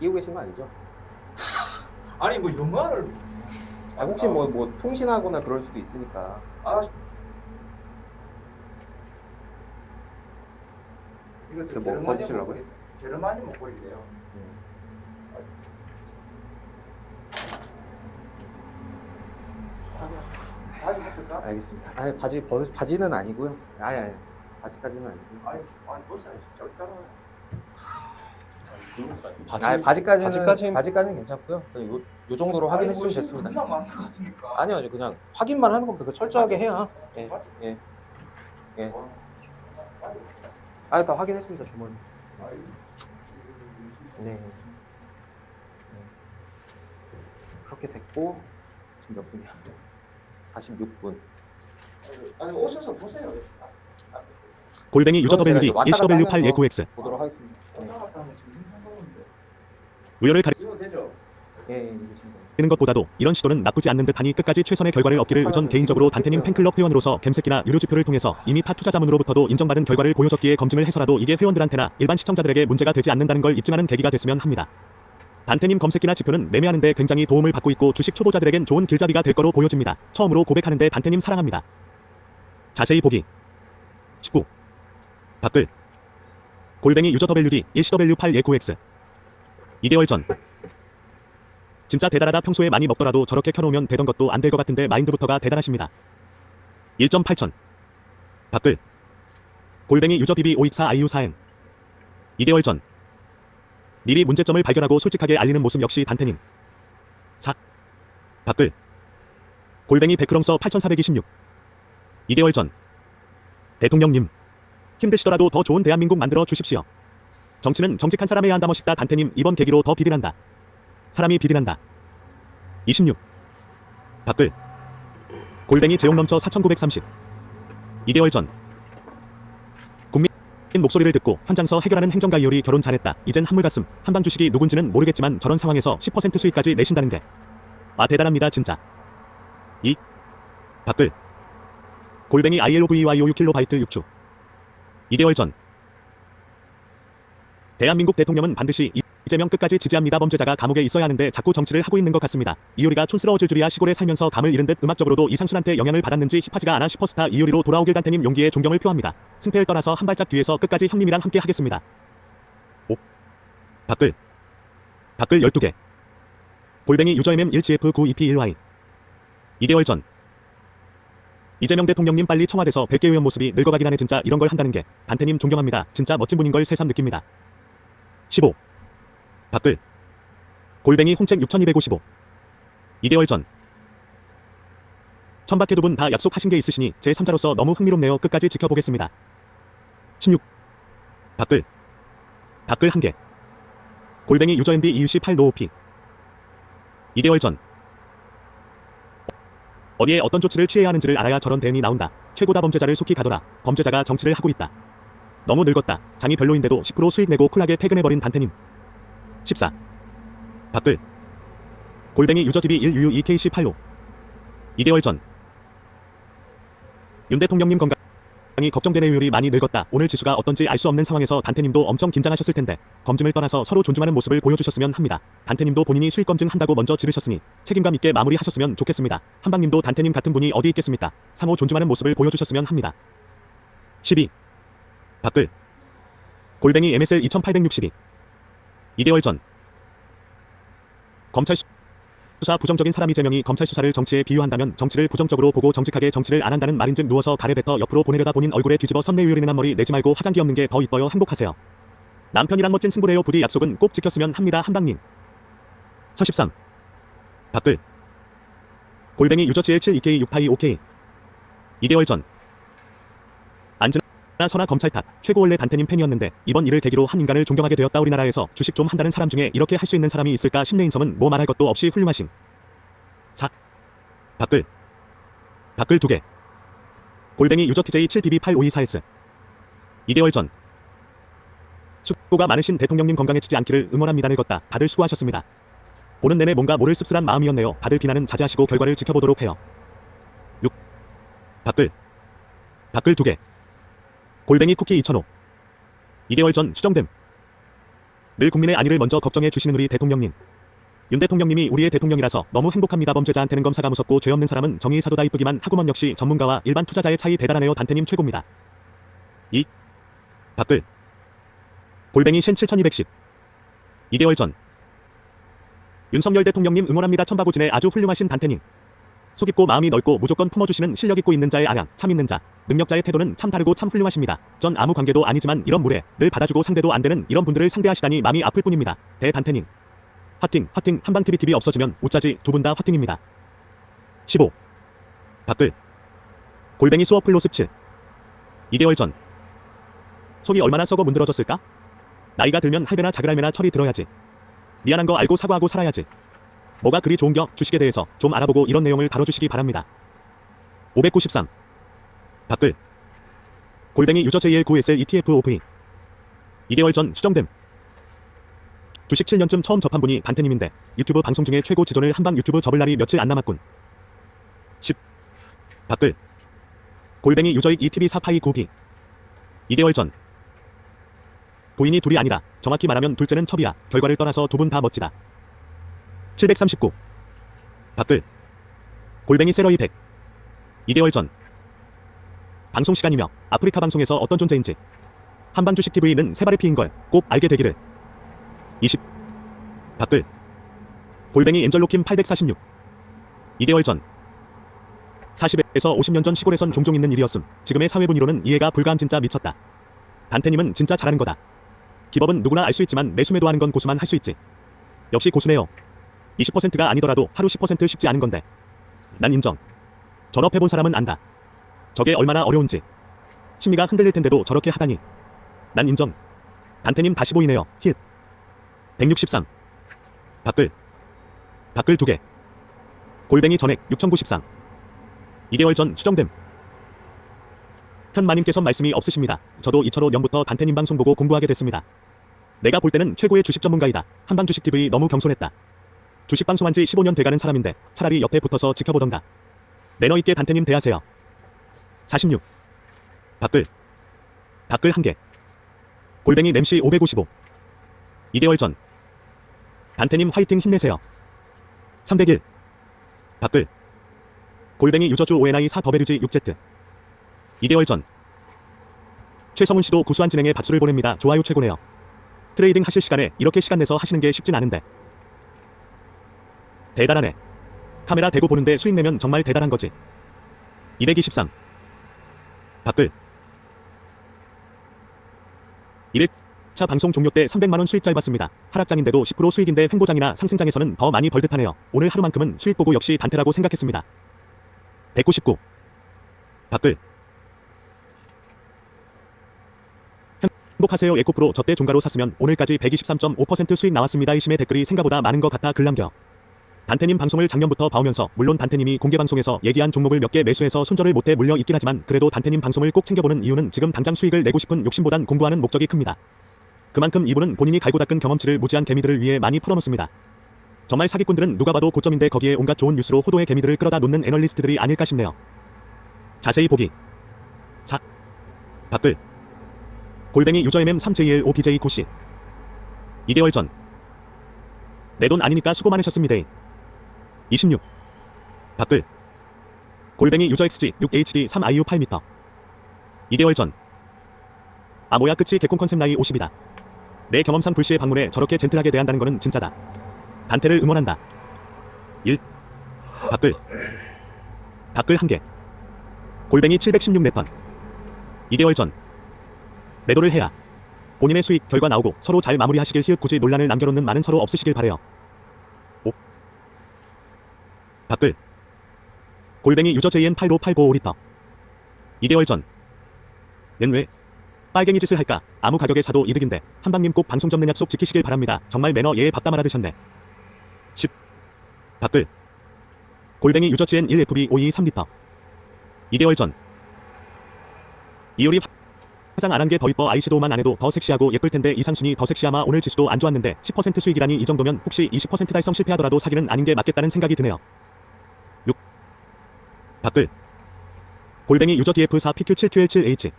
끼고 계신 거 아니죠? 아니 뭐 영화를 아, 혹시 뭐, 뭐 통신하거나 그럴 수도 있으니까. 아 이거 그뭐 게르마늄 먹고 있래요. 네. 바지 벗을까? 알겠습니다. 아니 바지 벗 바지는 아니고요. 아니 아니 바지까지는 아니고요. 아니 아니 벗어야지. 저기 따라. 바지, 아 바지까지는 바지까지는 바지까지는 괜찮고요. 그냥 요, 요 정도로 확인했으면 됐습니다. 금방 많은 것 같으니까. 아니요, 아니요, 그냥 확인만 하는 겁니다. 그 철저하게 해야. 예. 예. 예. 아, 다 확인했습니다 주머니. 네. 네. 그렇게 됐고 지금 몇 분이야? 46분. 아니 오셔서 보세요. 골뱅이 유저 제가 WD 이제 왔다 갔다 1CW89X 보도록 하겠습니다. 네. 왔다 갔다 하면 지금 생각하는데. 우열을 되죠? 예, 예. 가리는 것보다도 이런 시도는 나쁘지 않는 듯하니 끝까지 최선의 결과를 얻기를 의전 개인적으로 단테님 팬클럽 회원으로서 겜새끼나 유료지표를 통해서 이미 타 투자 자문으로부터도 인정받은 결과를 보여줬기에 검증을 해서라도 이게 회원들한테나 일반 시청자들에게 문제가 되지 않는다는 걸 입증하는 계기가 됐으면 합니다. 단테님 검색기나 지표는 매매하는데 굉장히 도움을 받고 있고 주식 초보자들에겐 좋은 길잡이가 될 거로 보여집니다. 처음으로 고백하는데 단테님 사랑합니다. 자세히 보기 19 댓글 골뱅이 유저 WD 1CW819X 2개월 전. 진짜 대단하다 평소에 많이 먹더라도 저렇게 켜놓으면 되던 것도 안 될 것 같은데 마인드부터가 대단하십니다. 1.8천. 댓글. 골뱅이 유저 BB 524 IU 4N 2개월 전. 미리 문제점을 발견하고 솔직하게 알리는 모습 역시 단테님. 4 댓글. 골뱅이 백크럼서 8426 2개월 전. 대통령님. 힘드시더라도 더 좋은 대한민국 만들어 주십시오. 정치는 정직한 사람이 한다 멋있다. 단테님 이번 계기로 더 비딜한다. 사람이 비딜한다. 26 댓글. 골뱅이 제용 넘쳐 4930 2개월 전. 국민 목소리를 듣고 현장서 해결하는 행정가 이효리 결혼 잘했다. 이젠 한물 가슴 한방 주식이 누군지는 모르겠지만 저런 상황에서 10% 수익까지 내신다는 게. 아 대단합니다 진짜. 2 댓글. 골뱅이 ILOVYO 6kB 6주 2개월 전 대한민국 대통령은 반드시 이재명 끝까지 지지합니다. 범죄자가 감옥에 있어야 하는데 자꾸 정치를 하고 있는 것 같습니다. 이효리가 촌스러워질 줄이야 시골에 살면서 감을 잃은 듯 음악적으로도 이상순한테 영향을 받았는지 힙하지가 않아 슈퍼스타 이효리로 돌아오길 단테님 용기에 존경을 표합니다. 승패를 떠나서 한 발짝 뒤에서 끝까지 형님이랑 함께 하겠습니다. 5. 댓글 댓글 12개 골뱅이 유저 MM 1GF9EP1Y 2개월 전 이재명 대통령님 빨리 청와대서 뵐게 의원 모습이 늙어가긴 하네 진짜 이런 걸 한다는 게 단테님 존경합니다. 진짜 멋진 분인 걸 새삼 느낍니다. 15. 댓글 골뱅이 홍책 6255 2개월 전 천박해 두 분 다 약속하신 게 있으시니 제 3자로서 너무 흥미롭네요. 끝까지 지켜보겠습니다. 16. 댓글 댓글 1개 골뱅이 유저 MD EUC 8노오피 2개월 전 어디에 어떤 조치를 취해야 하는지를 알아야 저런 대응이 나온다. 최고다 범죄자를 속히 가둬라. 범죄자가 정치를 하고 있다. 너무 늙었다. 장이 별로인데도 10% 수익 내고 쿨하게 퇴근해버린 단테님. 14. 댓글 골뱅이 유저TV 1UU 2KC85 2개월 전 윤 대통령님 건강이 걱정되는 의율이 많이 늙었다. 오늘 지수가 어떤지 알 수 없는 상황에서 단테님도 엄청 긴장하셨을 텐데 검증을 떠나서 서로 존중하는 모습을 보여주셨으면 합니다. 단테님도 본인이 수익 검증한다고 먼저 지르셨으니 책임감 있게 마무리하셨으면 좋겠습니다. 한방님도 단테님 같은 분이 어디 있겠습니까? 상호 존중하는 모습을 보여주셨으면 합니다. 12. 댓글. 골뱅이 MSL 2862 2개월 전. 검찰 수- 수사 부정적인 사람이 제명이 검찰 수사를 정치에 비유한다면 정치를 부정적으로 보고 정직하게 정치를 안 한다는 말인즉 누워서 가래 뱉어 옆으로 보내려다 본인 얼굴에 뒤집어 선내 의유리는 앞머리 내지 말고 화장기 없는 게 더 이뻐요. 행복하세요. 남편이랑 멋진 승부래요. 부디 약속은 꼭 지켰으면 합니다. 한방님. 43 댓글. 골뱅이 유저 GL72K 682OK 2개월 전. 안즈 나 선아 검찰 탓 최고 원래 단테님 팬이었는데 이번 일을 계기로 한 인간을 존경하게 되었다 우리나라에서 주식 좀 한다는 사람 중에 이렇게 할 수 있는 사람이 있을까 심내인섬은 뭐 말할 것도 없이 훌륭하심 4 댓글. 댓글 2개. 골뱅이 유저 TJ 7BB8524S 2개월 전. 수고가 많으신 대통령님 건강해지지 않기를 응원합니다. 늙었다. 다들 수고하셨습니다. 보는 내내 뭔가 모를 씁쓸한 마음이었네요. 다들 비난은 자제하시고 결과를 지켜보도록 해요. 6 댓글. 댓글 2개 골뱅이 쿠키 2005 2개월 전 수정됨 늘 국민의 안위를 먼저 걱정해 주시는 우리 대통령님. 윤 대통령님이 우리의 대통령이라서 너무 행복합니다. 범죄자한테는 검사가 무섭고 죄 없는 사람은 정의사도다 이쁘기만 하구먼 역시 전문가와 일반 투자자의 차이 대단하네요. 단태님 최고입니다. 2. 댓글 골뱅이 신 7210 2개월 전 윤석열 대통령님 응원합니다. 천바고진의 아주 훌륭하신 단태님. 속 깊고 마음이 넓고 무조건 품어주시는 실력 있고 있는 자의 아량, 참 있는 자, 능력자의 태도는 참 다르고 참 훌륭하십니다. 전 아무 관계도 아니지만 이런 늘 받아주고 상대도 안 되는 이런 분들을 상대하시다니 마음이 아플 뿐입니다. 대단태님. 화팅, 화팅, 한방 TV TV 없어지면 우짜지 두 분 다 화팅입니다. 15. 댓글 골뱅이 수어 플로 습 7 2개월 전 속이 얼마나 썩어 문드러졌을까? 나이가 들면 할배나 자글할매나 철이 들어야지. 미안한 거 알고 사과하고 살아야지. 뭐가 그리 좋은겨 주식에 대해서 좀 알아보고 이런 내용을 다뤄주시기 바랍니다. 593. 댓글 골뱅이 유저 JL9SL ETF OV 2개월 전 수정됨. 주식 7년쯤 처음 접한 분이 단태님인데 유튜브 방송 중에 최고 지존을 한방 유튜브 접을 날이 며칠 안 남았군. 10. 댓글 골뱅이 유저익 ETV 사파이 9기 2개월 전 부인이 둘이 아니라 정확히 말하면 둘째는 첩이야. 결과를 떠나서 두 분 다 멋지다. 739. 댓글. 골뱅이 세러이 100. 2개월 전. 방송 시간이며 아프리카 방송에서 어떤 존재인지. 한방 주식 TV는 세 발의 피인 걸 꼭 알게 되기를. 20. 댓글. 골뱅이 엔젤로킴 846. 2개월 전. 40에서 50년 전 시골에선 종종 있는 일이었음. 지금의 사회 분위로는 이해가 불가함 진짜 미쳤다. 단태님은 진짜 잘하는 거다. 기법은 누구나 알 수 있지만 매수매도 하는 건 고수만 할 수 있지. 역시 고수네요. 20%가 아니더라도 하루 10% 쉽지 않은 건데. 난 인정. 전업해본 사람은 안다. 저게 얼마나 어려운지. 심리가 흔들릴 텐데도 저렇게 하다니. 난 인정. 단태님 다시 보이네요. 힛. 163. 댓글. 댓글 2개. 골뱅이 전액 6093. 2개월 전 수정됨. 현 마님께서 말씀이 없으십니다. 저도 2005년부터 단태님 방송 보고 공부하게 됐습니다. 내가 볼 때는 최고의 주식 전문가이다. 한방 주식 TV 너무 겸손했다. 주식 방송한 지 15년 돼가는 사람인데 차라리 옆에 붙어서 지켜보던가. 매너 있게 단태님 대하세요. 46. 댓글. 댓글 1개. 골뱅이 냄시 555. 2개월 전. 단태님 화이팅 힘내세요. 301. 댓글. 골뱅이 유저주 ONI 4 더베르지 6Z. 2개월 전. 최성훈 씨도 구수한 진행에 박수를 보냅니다. 좋아요 최고네요. 트레이딩 하실 시간에 이렇게 시간 내서 하시는 게 쉽진 않은데. 대단하네. 카메라 대고 보는데 수익 내면 정말 대단한 거지. 223. 댓글. 1차 방송 종료 때 300만원 수익 잘 봤습니다. 하락장인데도 10% 수익인데 횡보장이나 상승장에서는 더 많이 벌 듯하네요. 오늘 하루만큼은 수익 보고 역시 단테라고 생각했습니다. 199. 댓글. 행복하세요 에코프로 저때 종가로 샀으면 오늘까지 123.5% 수익 나왔습니다. 이심의 댓글이 생각보다 많은 것 같아 글 남겨. 단태님 방송을 작년부터 봐오면서 물론 단태님이 공개 방송에서 얘기한 종목을 몇 개 매수해서 손절을 못해 물려 있긴 하지만 그래도 단태님 방송을 꼭 챙겨보는 이유는 지금 당장 수익을 내고 싶은 욕심보단 공부하는 목적이 큽니다. 그만큼 이분은 본인이 갈고 닦은 경험치를 무지한 개미들을 위해 많이 풀어놓습니다. 정말 사기꾼들은 누가 봐도 고점인데 거기에 온갖 좋은 뉴스로 호도의 개미들을 끌어다 놓는 애널리스트들이 아닐까 싶네요. 자세히 보기. 자. 댓글. 골뱅이 유저 MM 3JL OBJ 9시 2개월 전. 내 돈 아니니까 수고 많으셨습니다. 26. 댓글. 골뱅이 유저 XG 6HD 3IU 8m 2개월 전. 아 뭐야 끝이 개콘 컨셉 나이 50이다. 내 경험상 불시의 방문에 저렇게 젠틀하게 대한다는 거는 진짜다. 단테를 응원한다. 1. 댓글. 댓글 1개. 골뱅이 716 네턴 2개월 전. 매도를 해야 본인의 수익 결과 나오고 서로 잘 마무리하시길 히읗 굳이 논란을 남겨놓는 많은 서로 없으시길 바래요. 5. 댓글. 골뱅이 유저 JN8585 2개월 전. 는 왜? 빨갱이 짓을 할까? 아무 가격에 사도 이득인데 한방님 꼭 방송 접는 약속 지키시길 바랍니다. 정말 매너 예에 밥담 알아 드셨네. 10. 댓글. 골뱅이 유저 GN 1FB 52 3리터 2개월 전. 이효리 화장 안 한 게 더 이뻐 아이섀도우만 안 해도 더 섹시하고 예쁠 텐데 이상순이 더 섹시하마 오늘 지수도 안 좋았는데 10% 수익이라니 이 정도면 혹시 20% 달성 실패하더라도 사기는 아닌 게 맞겠다는 생각이 드네요. 6. 댓글. 골뱅이 유저 DF4PQ7QL7H